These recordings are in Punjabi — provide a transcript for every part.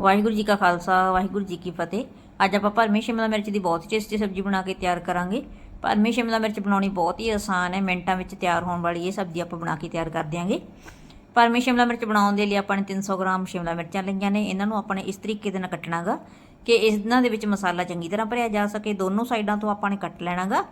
ਵਾਹਿਗੁਰੂ ਜੀ ਕਾ ਖਾਲਸਾ, ਵਾਹਿਗੁਰੂ ਜੀ ਕੀ ਫਤਿਹ। ਅੱਜ ਆਪਾਂ ਭਰਮੀ ਸ਼ਿਮਲਾ ਮਿਰਚ ਦੀ ਬਹੁਤ ਟੇਸਟੀ ਸਬਜ਼ੀ ਬਣਾ ਕੇ ਤਿਆਰ ਕਰਾਂਗੇ। ਭਰਮੀ ਸ਼ਿਮਲਾ ਮਿਰਚ ਬਣਾਉਣੀ ਬਹੁਤ ਹੀ ਆਸਾਨ ਹੈ, ਮਿੰਟਾਂ ਵਿੱਚ ਤਿਆਰ ਹੋਣ ਵਾਲੀ ਇਹ ਸਬਜ਼ੀ ਆਪਾਂ ਬਣਾ ਕੇ ਤਿਆਰ ਕਰ ਦਿਆਂਗੇ। ਭਰਮੀ ਸ਼ਿਮਲਾ ਮਿਰਚ ਬਣਾਉਣ ਦੇ ਲਈ ਆਪਾਂ ਨੇ 300 ਗ੍ਰਾਮ ਸ਼ਿਮਲਾ ਮਿਰਚਾਂ ਲਈਆਂ ਨੇ। ਇਹਨਾਂ ਨੂੰ ਆਪਾਂ ਨੇ ਇਸ ਤਰੀਕੇ ਦੇ ਨਾਲ ਕੱਟਣਾਗਾ ਕਿ ਇਹਨਾਂ ਦੇ ਵਿੱਚ ਮਸਾਲਾ ਚੰਗੀ ਤਰ੍ਹਾਂ ਭਰਿਆ ਜਾ ਸਕੇ। ਦੋਨੋਂ ਸਾਈਡਾਂ ਤੋਂ ਆਪਾਂ ਨੇ ਕੱਟ ਲੈਣਾਗਾ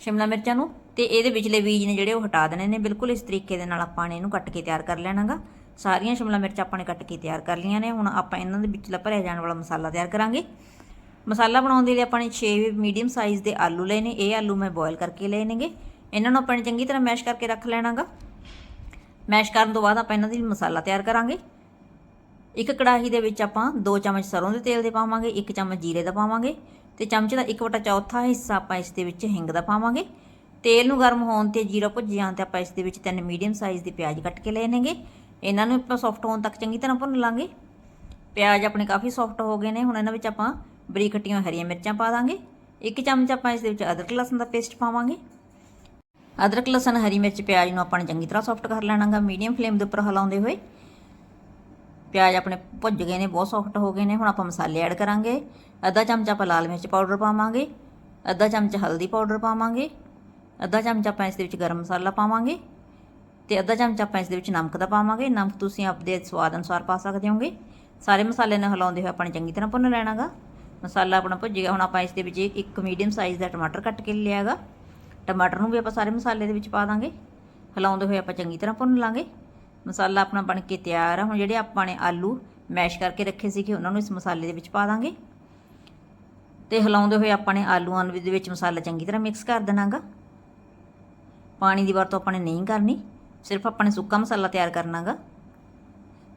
ਸ਼ਿਮਲਾ ਮਿਰਚਾਂ ਨੂੰ ਤੇ ਇਹਦੇ ਵਿਚਲੇ ਬੀਜ ਨੇ ਜਿਹੜੇ ਉਹ ਹਟਾ ਦੇਣੇ ਨੇ। ਬਿਲਕੁਲ ਇਸ ਤਰੀਕੇ ਦੇ ਨਾਲ ਆਪਾਂ ਨੇ ਇਹਨੂੰ ਕੱਟ ਕੇ ਤਿਆਰ ਕਰ ਲੈਣਾਗਾ। ਸਾਰੀਆਂ ਸ਼ਿਮਲਾ ਮਿਰਚ ਆਪਾਂ ਨੇ ਕੱਟ ਕੇ ਤਿਆਰ ਕਰ ਲਈਆਂ ਨੇ। ਹੁਣ ਆਪਾਂ ਇਹਨਾਂ ਦੇ ਵਿਚਲਾ ਭਰਿਆ ਜਾਣ ਵਾਲਾ ਮਸਾਲਾ ਤਿਆਰ ਕਰਾਂਗੇ। ਮਸਾਲਾ ਬਣਾਉਣ ਦੇ ਲਈ ਆਪਾਂ ਨੇ 6 ਮੀਡੀਅਮ ਸਾਈਜ਼ ਦੇ ਆਲੂ ਲਏ ਨੇ। ਇਹ ਆਲੂ ਮੈਂ ਬੋਇਲ ਕਰਕੇ ਲਏ ਨੇਗੇ। ਇਹਨਾਂ ਨੂੰ ਆਪਾਂ ਨੇ ਚੰਗੀ ਤਰ੍ਹਾਂ ਮੈਸ਼ ਕਰਕੇ ਰੱਖ ਲੈਣਾਗਾ। ਮੈਸ਼ ਕਰਨ ਤੋਂ ਬਾਅਦ ਆਪਾਂ ਇਹਨਾਂ ਦੀ ਮਸਾਲਾ ਤਿਆਰ ਕਰਾਂਗੇ। ਇੱਕ ਕੜਾਹੀ ਦੇ ਵਿੱਚ ਆਪਾਂ 2 ਚਮਚ ਸਰੋਂ ਦੇ ਤੇਲ ਦੇ ਪਾਵਾਂਗੇ 1 ਚਮਚ ਜੀਰੇ ਦਾ ਪਾਵਾਂਗੇ ਤੇ ਚਮਚ ਦਾ 1 ਵਟਾ ਚੌਥਾ ਹਿੱਸਾ ਆਪਾਂ ਇਸ ਦੇ ਵਿੱਚ ਹਿੰਗ ਦਾ ਪਾਵਾਂਗੇ। ਤੇਲ ਨੂੰ ਗਰਮ ਹੋਣ ਤੇ ਜੀਰਾ ਭੁੱਜ ਜਾਣ ਤੇ ਆਪਾਂ ਇਸ ਦੇ ਵਿੱਚ ਤਿੰਨ ਮੀਡੀਅਮ ਸਾਈਜ਼ ਦੇ ਪਿਆਜ਼ ਕੱਟ ਕੇ ਲਏ ਨੇਗੇ। ਇਹਨਾਂ ਨੂੰ ਆਪਾਂ ਸੌਫਟ ਹੋਣ ਤੱਕ ਚੰਗੀ ਤਰ੍ਹਾਂ ਭੁੰਨ ਲਾਂਗੇ। ਪਿਆਜ਼ ਆਪਣੇ ਕਾਫੀ ਸੌਫਟ ਹੋ ਗਏ ਨੇ, ਹੁਣ ਇਹਨਾਂ ਵਿੱਚ ਆਪਾਂ ਬਰੀਕ ਕੱਟੀਆਂ ਹਰੀਆਂ ਮਿਰਚਾਂ ਪਾ ਦਾਂਗੇ। ਇੱਕ ਚਮਚ ਆਪਾਂ ਇਸ ਦੇ ਵਿੱਚ ਅਦਰਕ ਲਸਣ ਦਾ ਪੇਸਟ ਪਾਵਾਂਗੇ। ਅਦਰਕ ਲਸਣ, ਹਰੀ ਮਿਰਚ, ਪਿਆਜ਼ ਨੂੰ ਆਪਾਂ ਨੇ ਚੰਗੀ ਤਰ੍ਹਾਂ ਸੌਫਟ ਕਰ ਲੈਣਾਗਾ। ਮੀਡੀਅਮ ਫਲੇਮ ਦੇ ਉੱਪਰ ਹਿਲਾਉਂਦੇ ਹੋਏ ਪਿਆਜ਼ ਆਪਣੇ ਭੁੱਜ ਗਏ ਨੇ, ਬਹੁਤ ਸੌਫਟ ਹੋ ਗਏ ਨੇ। ਹੁਣ ਆਪਾਂ ਮਸਾਲੇ ਐਡ ਕਰਾਂਗੇ। ਅੱਧਾ ਚਮਚ ਆਪਾਂ ਲਾਲ ਮਿਰਚ ਪਾਊਡਰ ਪਾਵਾਂਗੇ। ਅੱਧਾ ਚਮਚ ਹਲਦੀ ਪਾਊਡਰ ਪਾਵਾਂਗੇ। ਅੱਧਾ ਚਮਚ ਆਪਾਂ ਇਸ ਦੇ ਵਿੱਚ ਗਰਮ ਮਸਾਲਾ ਪਾਵਾਂਗੇ। ਤੇ ਅੱਧਾ ਚਮਚ ਆਪਾਂ ਇਸ ਦੇ ਵਿੱਚ ਨਮਕ ਦਾ ਪਾਵਾਂਗੇ। ਨਮਕ ਤੁਸੀਂ ਆਪਦੇ ਸਵਾਦ ਅਨੁਸਾਰ ਪਾ ਸਕਦੇ ਹੋਗੇ। ਸਾਰੇ ਮਸਾਲੇ ਨਾਲ ਹਿਲਾਉਂਦੇ ਹੋਏ ਆਪਾਂ ਨੇ ਚੰਗੀ ਤਰ੍ਹਾਂ ਭੁੰਨ ਲੈਣਾਗਾ। ਮਸਾਲਾ ਆਪਣਾ ਭੁੱਜ ਗਿਆ। ਹੁਣ ਆਪਾਂ ਇਸ ਦੇ ਵਿੱਚ ਇੱਕ ਮੀਡੀਅਮ ਸਾਈਜ਼ ਦਾ ਟਮਾਟਰ ਕੱਟ ਕੇ ਲਿਆਗਾ। ਟਮਾਟਰ ਨੂੰ ਵੀ ਆਪਾਂ ਸਾਰੇ ਮਸਾਲੇ ਦੇ ਵਿੱਚ ਪਾ ਦਾਂਗੇ। ਹਿਲਾਉਂਦੇ ਹੋਏ ਆਪਾਂ ਚੰਗੀ ਤਰ੍ਹਾਂ ਭੁੰਨ ਲਾਂਗੇ। ਮਸਾਲਾ ਆਪਣਾ ਬਣ ਕੇ ਤਿਆਰ ਆ। ਹੁਣ ਜਿਹੜੇ ਆਪਾਂ ਨੇ ਆਲੂ ਮੈਸ਼ ਕਰਕੇ ਰੱਖੇ ਸੀਗੇ, ਉਹਨਾਂ ਨੂੰ ਇਸ ਮਸਾਲੇ ਦੇ ਵਿੱਚ ਪਾ ਦਾਂਗੇ। ਤੇ ਹਿਲਾਉਂਦੇ ਹੋਏ ਆਪਾਂ ਨੇ ਆਲੂਆਂ ਦੇ ਵਿੱਚ ਮਸਾਲਾ ਚੰਗੀ ਤਰ੍ਹਾਂ ਮਿਕਸ ਕਰ ਦੇਣਾਗਾ। ਪਾਣੀ ਦੀ ਵਰਤੋਂ ਆਪਾਂ ਨੇ ਨਹੀਂ ਕਰਨੀ। ਸਿਰਫ ਆਪਾਂ ਨੇ ਸੁੱਕਾ ਮਸਾਲਾ ਤਿਆਰ ਕਰਨਾਗਾ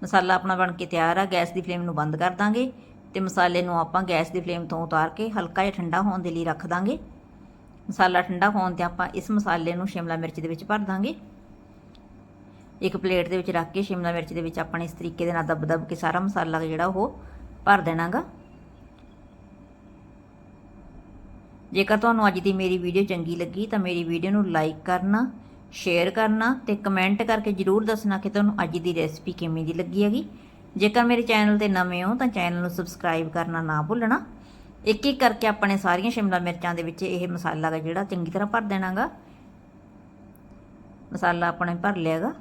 ਮਸਾਲਾ ਆਪਣਾ ਬਣ ਕੇ ਤਿਆਰ ਆ, ਗੈਸ ਦੀ ਫਲੇਮ ਨੂੰ ਬੰਦ ਕਰ ਦਾਂਗੇ ਤੇ ਮਸਾਲੇ ਨੂੰ ਆਪਾਂ ਗੈਸ ਦੀ ਫਲੇਮ ਤੋਂ ਉਤਾਰ ਕੇ ਹਲਕਾ ਜਿਹਾ ਠੰਡਾ ਹੋਣ ਦੇ ਲਈ ਰੱਖ ਦਾਂਗੇ। ਮਸਾਲਾ ਠੰਡਾ ਹੋਣ ਤੇ ਆਪਾਂ ਇਸ ਮਸਾਲੇ ਨੂੰ ਸ਼ਿਮਲਾ ਮਿਰਚ ਦੇ ਵਿੱਚ ਭਰ ਦਾਂਗੇ। ਇੱਕ ਪਲੇਟ ਦੇ ਵਿੱਚ ਰੱਖ ਕੇ ਸ਼ਿਮਲਾ ਮਿਰਚ ਦੇ ਵਿੱਚ ਆਪਾਂ ਇਸ ਤਰੀਕੇ ਦੇ ਨਾਲ ਦਬ-ਦਬ ਕੇ ਸਾਰਾ ਮਸਾਲਾ ਜਿਹੜਾ ਉਹ ਭਰ ਦੇਣਾਗਾ ਜੇਕਰ ਤੁਹਾਨੂੰ ਅੱਜ ਦੀ ਮੇਰੀ ਵੀਡੀਓ ਚੰਗੀ ਲੱਗੀ ਤਾਂ ਮੇਰੀ ਵੀਡੀਓ ਨੂੰ ਲਾਈਕ ਕਰਨਾ ਸ਼ੇਅਰ ਕਰਨਾ ਤੇ ਕਮੈਂਟ ਕਰਕੇ ਜਰੂਰ ਦੱਸਣਾ ਕਿ ਤੁਹਾਨੂੰ ਅੱਜ ਦੀ ਰੈਸਪੀ ਕਿਵੇਂ ਦੀ ਲੱਗੀ ਹੈਗੀ। ਜੇਕਰ ਮੇਰੇ ਚੈਨਲ ਤੇ ਨਵੇਂ ਹੋ ਤਾਂ ਚੈਨਲ ਨੂੰ ਸਬਸਕ੍ਰਾਈਬ ਕਰਨਾ ਨਾ ਭੁੱਲਣਾ। ਇੱਕ ਇੱਕ ਕਰਕੇ ਆਪਣੇ ਸਾਰੀਆਂ ਸ਼ਿਮਲਾ ਮਿਰਚਾਂ ਦੇ ਵਿੱਚ ਇਹ ਮਸਾਲਾ ਗਾ ਜਿਹੜਾ ਚੰਗੀ ਤਰ੍ਹਾਂ ਭਰ ਦੇਣਾਗਾ। ਮਸਾਲਾ ਆਪਣੇ ਭਰ ਲਿਆਗਾ।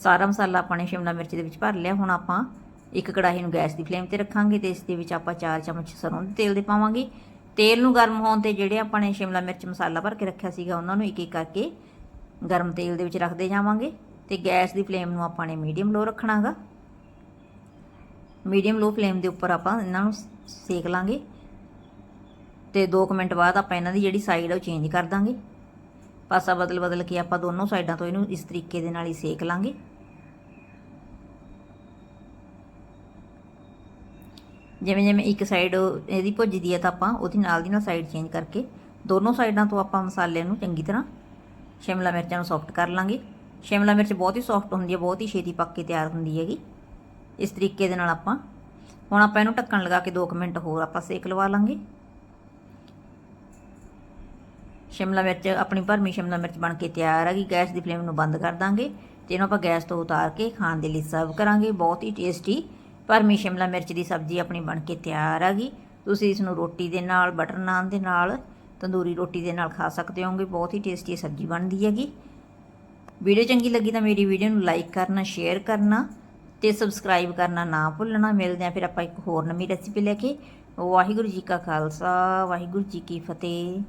ਸਾਰਾ ਮਸਾਲਾ ਆਪਣੇ ਸ਼ਿਮਲਾ ਮਿਰਚ ਦੇ ਵਿੱਚ ਭਰ ਲਿਆ। ਹੁਣ ਆਪਾਂ ਇੱਕ ਕੜਾਹੀ ਨੂੰ ਗੈਸ ਦੀ ਫਲੇਮ ਤੇ ਰੱਖਾਂਗੇ ਤੇ ਇਸ ਦੇ ਵਿੱਚ ਆਪਾਂ 4 ਚਮਚ ਸਰੋਂ ਦੇ ਤੇਲ ਦੇ ਪਾਵਾਂਗੇ। ਤੇਲ ਨੂੰ ਗਰਮ ਹੋਣ ਤੇ ਜਿਹੜੇ ਆਪਾਂ ਨੇ ਸ਼ਿਮਲਾ ਮਿਰਚ ਮਸਾਲਾ ਭਰ ਕੇ ਰੱਖਿਆ ਸੀਗਾ, ਉਹਨਾਂ ਨੂੰ ਇੱਕ ਇੱਕ ਕਰਕੇ ਗਰਮ ਤੇਲ ਦੇ ਵਿੱਚ ਰੱਖਦੇ ਜਾਵਾਂਗੇ ਤੇ ਗੈਸ ਦੀ ਫਲੇਮ ਨੂੰ ਆਪਾਂ ਨੇ ਮੀਡੀਅਮ ਲੋ ਰੱਖਣਾਗਾ। ਮੀਡੀਅਮ ਲੋ ਫਲੇਮ ਦੇ ਉੱਪਰ ਆਪਾਂ ਇਹਨਾਂ ਨੂੰ ਸੇਕ ਲਾਂਗੇ ਤੇ 2 ਮਿੰਟ ਬਾਅਦ ਆਪਾਂ ਇਹਨਾਂ ਦੀ ਜਿਹੜੀ ਸਾਈਡ ਆ ਉਹ ਚੇਂਜ ਕਰ ਦਾਂਗੇ। ਪਾਸਾ ਬਦਲ ਬਦਲ ਕੇ ਆਪਾਂ ਦੋਨੋਂ ਸਾਈਡਾਂ ਤੋਂ ਇਹਨੂੰ ਇਸ ਤਰੀਕੇ ਦੇ ਨਾਲ ਹੀ ਸੇਕ ਲਾਂਗੇ। ਜਿਵੇਂ ਜਿਵੇਂ ਇੱਕ ਸਾਈਡ ਇਹਦੀ ਭੁੱਜਦੀ ਹੈ ਤਾਂ ਆਪਾਂ ਉਹਦੀ ਨਾਲ ਦੀ ਨਾਲ ਸਾਈਡ ਚੇਂਜ ਕਰਕੇ ਦੋਨੋਂ ਸਾਈਡਾਂ ਤੋਂ ਆਪਾਂ ਮਸਾਲੇ ਨੂੰ ਚੰਗੀ ਤਰ੍ਹਾਂ ਸ਼ਿਮਲਾ ਮਿਰਚਾਂ ਨੂੰ ਸੌਫਟ ਕਰ ਲਾਂਗੇ। ਸ਼ਿਮਲਾ ਮਿਰਚ ਬਹੁਤ ਹੀ ਸੌਫਟ ਹੁੰਦੀ ਹੈ ਬਹੁਤ ਹੀ ਛੇਤੀ ਪੱਕ ਕੇ ਤਿਆਰ ਹੁੰਦੀ ਹੈਗੀ। ਇਸ ਤਰੀਕੇ ਦੇ ਨਾਲ ਆਪਾਂ, ਹੁਣ ਆਪਾਂ ਇਹਨੂੰ ਢੱਕਣ ਲਗਾ ਕੇ 2 ਮਿੰਟ ਹੋਰ ਆਪਾਂ ਸੇਕ ਲਵਾ ਲਾਂਗੇ। ਸ਼ਿਮਲਾ ਮਿਰਚ, ਆਪਣੀ ਭਰਮੀ ਸ਼ਿਮਲਾ ਮਿਰਚ ਬਣ ਕੇ ਤਿਆਰ ਹੈਗੀ, ਗੈਸ ਦੀ ਫਲੇਮ ਨੂੰ ਬੰਦ ਕਰ ਦਾਂਗੇ। ਤੇ ਇਹਨੂੰ ਆਪਾਂ ਗੈਸ ਤੋਂ ਉਤਾਰ ਕੇ ਖਾਣ ਦੇ ਲਈ ਸਰਵ ਕਰਾਂਗੇ, ਬਹੁਤ ਹੀ ਟੇਸਟੀ ਭਰਮੀ ਸ਼ਿਮਲਾ ਮਿਰਚ ਦੀ ਸਬਜ਼ੀ ਆਪਣੀ ਬਣ ਕੇ ਤਿਆਰ ਆ ਗਈ। ਤੁਸੀਂ ਇਸ ਨੂੰ ਰੋਟੀ ਦੇ ਨਾਲ, ਬਟਰ ਨਾਨ ਦੇ ਨਾਲ, ਤੰਦੂਰੀ ਰੋਟੀ ਦੇ ਨਾਲ ਖਾ ਸਕਦੇ ਹੋਗੇ ਬਹੁਤ ਹੀ ਟੇਸਟੀ ਸਬਜ਼ੀ ਬਣਦੀ ਹੈਗੀ। ਵੀਡੀਓ ਚੰਗੀ ਲੱਗੀ ਤਾਂ ਮੇਰੀ ਵੀਡੀਓ ਨੂੰ ਲਾਈਕ ਕਰਨਾ, ਸ਼ੇਅਰ ਕਰਨਾ ਤੇ ਸਬਸਕ੍ਰਾਈਬ ਕਰਨਾ ਨਾ ਭੁੱਲਣਾ। ਮਿਲਦੇ ਆ ਫਿਰ ਆਪਾਂ ਇੱਕ ਹੋਰ ਨਵੀਂ ਰੈਸਿਪੀ ਲੈ ਕੇ। ਵਾਹਿਗੁਰੂ ਜੀ ਕਾ ਖਾਲਸਾ, ਵਾਹਿਗੁਰੂ ਜੀ ਕੀ ਫਤਿਹ।